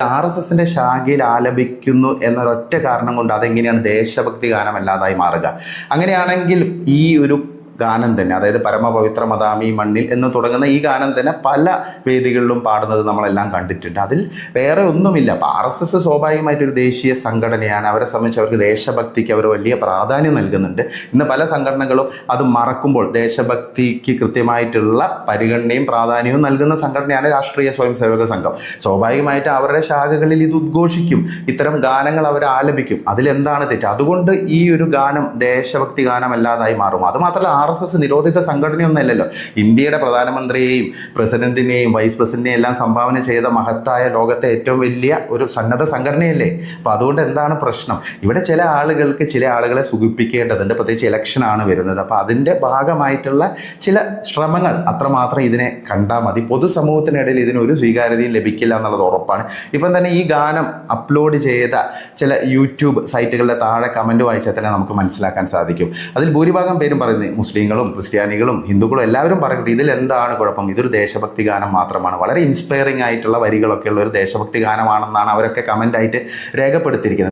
R S എസിന്റെ ശാഖയിൽ ആലപിക്കുന്നു എന്നൊരൊറ്റ കാരണം കൊണ്ട് അതെങ്ങനെയാണ് ദേശഭക്തി ഗാനമല്ലാതായി മാറുക? അങ്ങനെയാണെങ്കിൽ ഈ ഒരു ഗാനം തന്നെ അതായത് പരമപവിത്ര മതാമി മണ്ണിൽ എന്ന് തുടങ്ങുന്ന ഈ ഗാനം തന്നെ പല വേദികളിലും പാടുന്നത് നമ്മളെല്ലാം കണ്ടിട്ടുണ്ട്. അതിൽ വേറെ ഒന്നുമില്ല. അപ്പോൾ ആർ എസ് എസ് സ്വാഭാവികമായിട്ടൊരു ദേശീയ സംഘടനയാണ്. അവരെ സംബന്ധിച്ച് അവർക്ക് ദേശഭക്തിക്ക് അവർ വലിയ പ്രാധാന്യം നൽകുന്നുണ്ട്. ഇന്ന് പല സംഘടനകളും അത് മറക്കുമ്പോൾ ദേശഭക്തിക്ക് കൃത്യമായിട്ടുള്ള പരിഗണനയും പ്രാധാന്യവും നൽകുന്ന സംഘടനയാണ് രാഷ്ട്രീയ സ്വയം സേവക സംഘം. സ്വാഭാവികമായിട്ട് അവരുടെ ശാഖകളിൽ ഇത് ഉദ്ഘോഷിക്കും. ഇത്തരം ഗാനങ്ങൾ അവർ ആലപിക്കും. അതിലെന്താണ് തെറ്റ്? അതുകൊണ്ട് ഈ ഒരു ഗാനം ദേശഭക്തി ഗാനമല്ലാതായി മാറും. അത് മാത്രമല്ല എസ് എസ് നിരോധിത സംഘടനയൊന്നുമല്ലല്ലോ. ഇന്ത്യയുടെ പ്രധാനമന്ത്രിയെയും പ്രസിഡന്റിനെയും വൈസ് പ്രസിഡന്റിനെയും എല്ലാം സംഭാവന ചെയ്ത മഹത്തായ ലോകത്തെ ഏറ്റവും വലിയ ഒരു സന്നദ്ധ സംഘടനയല്ലേ? അപ്പോൾ അതുകൊണ്ട് എന്താണ് പ്രശ്നം? ഇവിടെ ചില ആളുകൾക്ക് ചില ആളുകളെ സുഖിപ്പിക്കേണ്ടതുണ്ട്. പ്രത്യേകിച്ച് ഇലക്ഷനാണ് വരുന്നത്. അപ്പോൾ അതിന്റെ ഭാഗമായിട്ടുള്ള ചില ശ്രമങ്ങൾ അത്രമാത്രം ഇതിനെ കണ്ടാൽ മതി. പൊതുസമൂഹത്തിനിടയിൽ ഇതിന് ഒരു സ്വീകാര്യതയും ലഭിക്കില്ല എന്നുള്ളത് ഉറപ്പാണ്. ഇപ്പം തന്നെ ഈ ഗാനം അപ്ലോഡ് ചെയ്ത ചില യൂട്യൂബ് സൈറ്റുകളുടെ താഴെ കമന്റ് വായിച്ചാൽ തന്നെ നമുക്ക് മനസ്സിലാക്കാൻ സാധിക്കും. അതിൽ ഭൂരിഭാഗം പേരും പറയുന്നത് മുസ്ലിങ്ങളും ക്രിസ്ത്യാനികളും ഹിന്ദുക്കളും എല്ലാവരും പറയുന്നുണ്ട് ഇതിൽ എന്താണ് കുഴപ്പം? ഇതൊരു ദേശഭക്തി ഗാനം മാത്രമാണ്. വളരെ ഇൻസ്പയറിംഗ് ആയിട്ടുള്ള വരികളൊക്കെ ഉള്ള ഒരു ദേശഭക്തി ഗാനമാണെന്നാണ് അവരൊക്കെ കമന്റ് ആയിട്ട് രേഖപ്പെടുത്തിയിരിക്കുന്നത്.